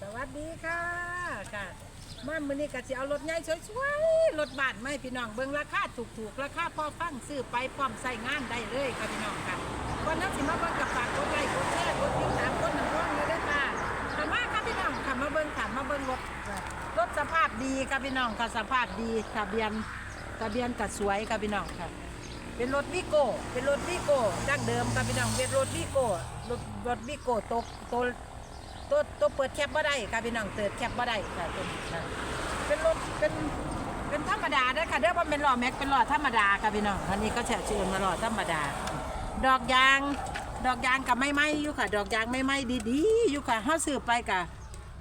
สวัสดีค่ะค่ะมามื้อนี้ก็สิเอารถใหญ่สวยๆรถบ้านไมาให้พี่น้องเบิ่งราคาถูกๆราคาพอฟังซื้อไปพร้อมใช้งานได้เลยค่ะพี่น้องค่ะวันนั้นสิมาเบิ่งกับฝากกดไลค์กดแชร์กดติดตามกดน้ำร้อนเลยด้อค่ะค่ะมาค่ะพี่น้องค่ะมาเบิ่งค่ะมาเบิ่งรถรถสภาพดีค่ะพี่น้องค่ะสภาพดีทะเบียนทะเบียนก็สวยค่ะพี่น้องค่ะเป็นรถวิโก้ เป็นรถวิโก้ดั้งเดิมค่ะพี่น้องเป็นรถวิโก้ รถรถวิโก้ตกโต ตัวตัวเปิดแคปบ่ได้ค่ะพี่น้องเปิดแคปบ่ได้ค่ะตัวนี้ค่ะเป็นรถเป็นเป็นธรรมดาเด้อค่ะเด้อว่าเป็นหล้อแม็กเป็นหล้อธรรมดาค่ะพี่น้องอันนี้ก็แฉะชื่อมาหล้อธรรมดา ดอกยาง ดอกยางกับไม่ไหมอยู่ค่ะ ดอกยางไม่ไหมดีๆอยู่ค่ะเฮาซื้อไปกะ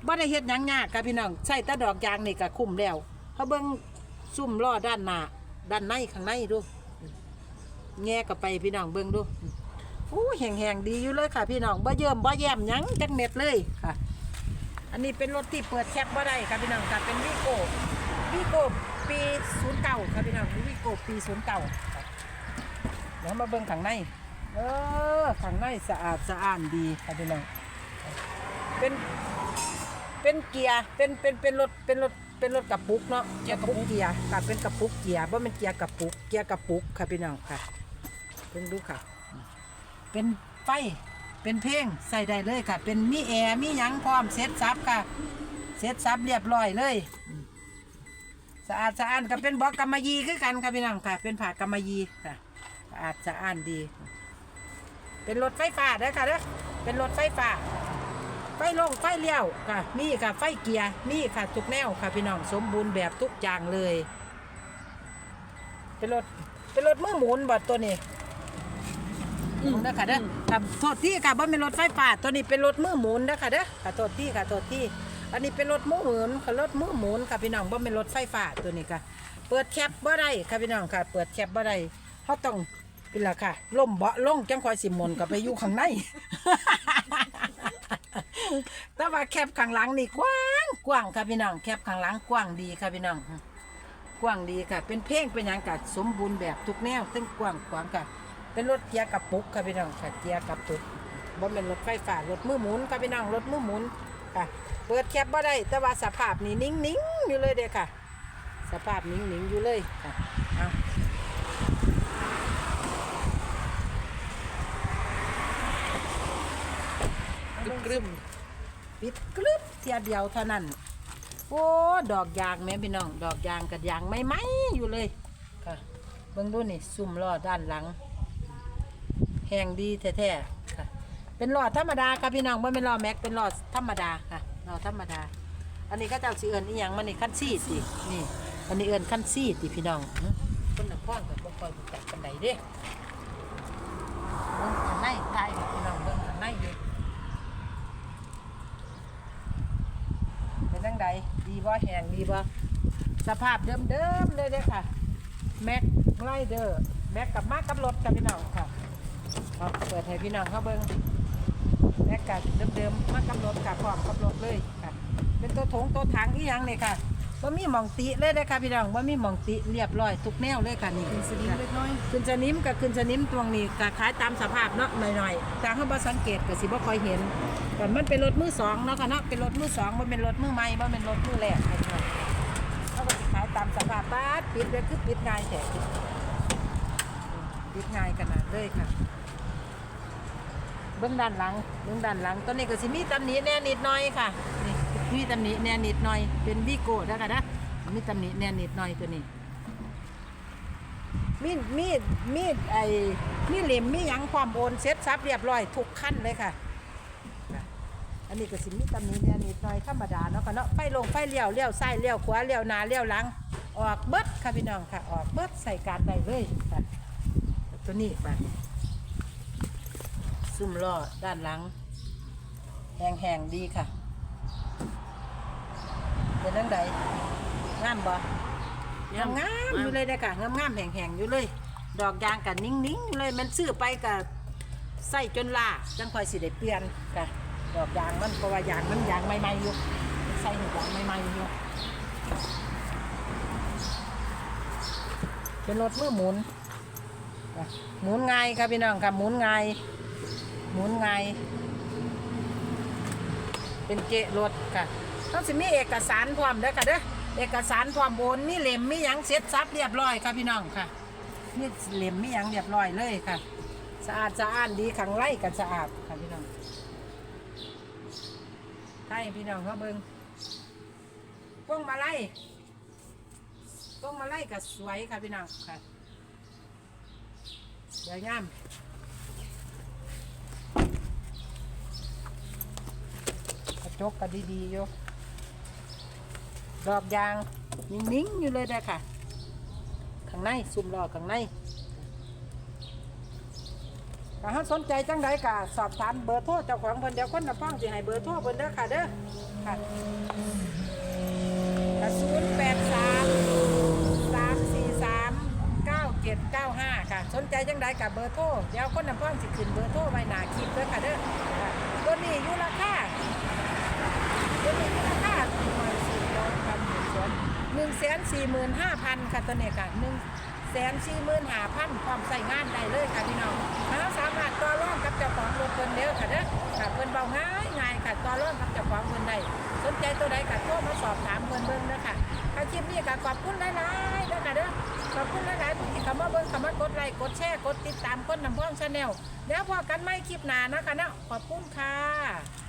บ่ได้เฮ็ดหยังยากค่ะพี่น้องใช้แต่ดอกยางนี่ก็คุ้มแล้วเฮาเบิ่งซุ่มล้อด้านหน้าด้านในข้างในดูแง่กับไปพี่น้องเบิ่งดู อู้แห้งๆดีอยู่เลยค่ะ พี่น้องบ่เยิ่มบ่แย้มหยังจักเม็ดเลยค่ะ อันนี้เป็นรถที่เปิดแคปบ่ได้ค่ะพี่น้องค่ะเป็นวีโก้วีโก้ปี09ค่ะพี่น้องวีโก้ปี09ค่ะเดี๋ยวมาเบิ่งข้างในเออข้างในสะอาดสะอ้านดีค่ะพี่น้องเป็นเป็นเกียร์เป็นเป็นเป็นรถเป็นรถเป็นรถกระปุกเนาะเกียร์กระปุกเกียร์ค่ะเป็นกระปุกเกียร์บ่เป็นเกียร์กระปุกเกียร์กระปุกค่ะพี่น้องค่ะเพิ่งดูค่ะ เป็นไฟ เป็นเพลงใส่ได้เลยค่ะ เป็นมีแอร์มีหยังพร้อมเซ็ตซับค่ะเซ็ตซับเรียบร้อยเลยสะอาดสะอ้านก็เป็นบล็อกกำมะยีคือกันค่ะพี่น้องค่ะ เป็นผ่ากำมะยีค่ะสะอาดสะอ้านดี เป็นรถไฟฟ้าเด้อค่ะเด้อเป็นรถไฟฟ้า ไฟลงไฟเลี้ยวค่ะมีค่ะไฟเกียร์มีค่ะทุกแนวค่ะพี่น้องสมบูรณ์แบบทุกอย่างเลย เป็นรถเป็นรถมือหมุนบัดตัวนี้ อืมนะคะเด้อค่ะโทษที่ค่ะว่าเป็นรถไฟฟ้าตัวนี้เป็นรถมือหมุนนะคะเด้อค่ะโทษที่ค่ะโทษที่ อันนี้เป็นรถมือหมุนค่ะรถมือหมุนค่ะพี่น้องว่าเป็นรถไฟฟ้าตัวนี้ค่ะ เปิดแคปบ่ได้ค่ะพี่น้องค่ะ เปิดแคปบ่ได้เขาต้องเป็นละค่ะล่มเบาะลงจังคอยสิมนกับไปอยู่ข้างในแต่ว่าแคปข้างหลังนี่กว้างกว้างค่ะพี่น้องแคปข้างหลังกว้างดีค่ะพี่น้องกว้างดีค่ะ เป็นเพลงเป็นหยังกัสมบูรณ์แบบทุกแนวซึ่งกว้างขวางค่ะ เป็นรถเกียร์กระปุกค่ะพี่น้องค่ะเกียร์กระปุกบ่เป็นรถไฟฟ้ารถมือหมุนค่ะพี่น้องรถมือหมุนค่ะเปิดแคปบ่ได้แต่ว่าสภาพนี่นิ่งๆอยู่เลยเด้อค่ะ สภาพนิ่งๆอยู่เลยค่ะเอากรึบกรึบปิดกรึบเทียเดียวเท่านั้น โอ้ดอกยางแม่พี่น้อง ดอกยางกับยางไม่ไหมอยู่เลยค่ะเบิ่งดูนี่ซุ่มล้อด้านหลัง แห้งดีแท้ๆค่ะ เป็นหล้อธรรมดาค่ะพี่น้องไม่เป็นหล้อแม็กเป็นหล้อธรรมดาค่ะหล้อธรรมดา อันนี้ก็เจ้าสิเอิญอีหยังมันนี่ขั้นซี่สินี่ อันนี้เอิญขั้นซี่ติพี่น้องคนละพ่อนกับบ่คอยรู้จักกันใดเด้เบิ่งข้างในตายพี่น้องเบิ่งข้างในอยู่เป็นจังใดดีบ่แหงดีบ่สภาพเดิมๆเลยเด้อค่ะ แม็กไลเดอร์แม็กกับมากับรถกับพี่น้องค่ะ เอาเปิดให้พี่น้องเขาเบิ่งแม็กกับเดิมๆมากับรถกับพร้อมกับรถเลยค่ะ เป็นตัวถงตัวถังอีหยังนี่ค่ะว่ามีหมองติเลยเด้อค่ะพี่น้องว่ามีหมองติเรียบร้อยทุกแนวเลยค่ะนี่ขึ้นสนิมเล็กน้อยขึ้นสนิมกับขึ้นสนิมตวงนี้ก็ขายตามสภาพเนาะหน่อยๆแต่เขาบ่สังเกตก็สิบ่ค่อยเห็นแต่มันเป็นรถมือสองเนาะค่ะเนาะเป็นรถมือสองมันเป็นรถมือใหม่มันเป็นรถมือแรกค่ะพี่น้องเขาก็สิขายตามสภาพบ้านปิดเลยคือปิดง่ายแต่ปิดง่ายขนาดเลยค่ะ เบื้องด้านหลังเบื้องด้านหลังตัวนี้ก็สิมีตำหนิแน่นิดหน่อยค่ะนี่มีตำหนิแน่นิดหน่อย เป็นวีโก้นะคะนนะมีตำหนิแน่นิดหน่อยตัวนี้ มีดมีดมีดไอ้มีเหลี่ยมมีหยังความโอนเซ็ตซับเรียบร้อยทุกขั้นเลยค่ะ อันนี้ก็สิมีตำหนิแน่นิดหน่อยธรรมดาเนาะค่ะเนาะไฟลงไฟเลี้ยวเลี้ยวซ้ายเลี้ยวขวาเลี้ยวหน้าเลี้ยวหลัง ออกเบิดค่ะพี่น้องค่ะ ออกเบิดใส่การได้เลยค่ะตัวนี้ไป ซุ่มล้อด้านหลังแห้งแห้งๆดีค่ะ เป็นนังใดงามบ่งามงามๆอยู่เลยเด้อค่ะงามงามๆแห้งแห้งๆอยู่เลย ดอกยางกับนิ่งๆอยู่เลยมันซื้อไปกับใส่จนลาจังค่อยสิได้เปลี่ยนค่ะดอกยางมันเพราะว่ายางมันยางใหม่ๆอยู่ใส่หัวยางใหม่ๆอยู่เป็นรถมือหมุนค่ะหมุนง่ายค่ะพี่น้องค่ะหมุนง่าย หมุนไง เป็นเกะรถค่ะต้องสิมีเอกสารพร้อมเด้อค่ะเด้อเอกสารพร้อมโอนมีเล่มมีหยังเสร็จสับเรียบร้อยค่ะพี่น้องค่ะมีเล่มมีหยังเรียบร้อยเลยค่ะ สะอาดสะอานดีขังไร่กันสะอาดค่ะพี่น้องใช่พี่น้องเขาเบิ่งพวงมาไล่พวงมาไล่ก็สวยค่ะพี่น้องค่ะเดี๋ยวย่า มกกก็ดีๆอยู่ดอกยางนิ่งๆอยู่เลยเด้อค่ะ ข้างในซุ่มรอข้างในถ้าหากสนใจจังใดก็สอบถามเบอร์โทรเจ้าของเพิ่นเดี๋ยวคนน่ะฟังสิให้เบอร์โทรเพิ่นเด้อค่ะเด้อค่ะศูนย์แปดสามสามสี่สามเก้าเจ็ดเก้าห้าค่ะ สนใจจังใดกับเบอร์โทรเดี๋ยวคนน่ะฟังสิขึ้นเบอร์โทรไว้หน้าคลิปเด้อค่ะเด้อค่ะตัวนี้อยู่ราคา ตัวนี้ราคาหนึ่งแสนสี่หมื่นห้าพันค่ะตัวนี้ค่ะหนึ่งแสนสี่หมื่นห้าพันพร้อมใส่งานได้เลยค่ะพี่น้องเราสามารถต่อรองกับเจ้าของรถเพิ่นเด้อค่ะเด้อค่ะเพิ่นเบาง่ายง่ายค่ะต่อรองกับเจ้าของเพิ่นได้สนใจตัวใดก็โทรมาสอบถามเพิ่นเบิ่งเด้อค่ะถ้าคลิปนี้ก็ขอบคุณหลายๆเด้อค่ะเด้อขอบคุณหลายๆที่เข้ามาเบิ่งเข้ามากดไลค์กดแชร์กดติดตามคนนำพ่องชาแนลเดี๋ยวพอกันใหม่คลิปหน้านะคะเนาะขอบคุณค่ะ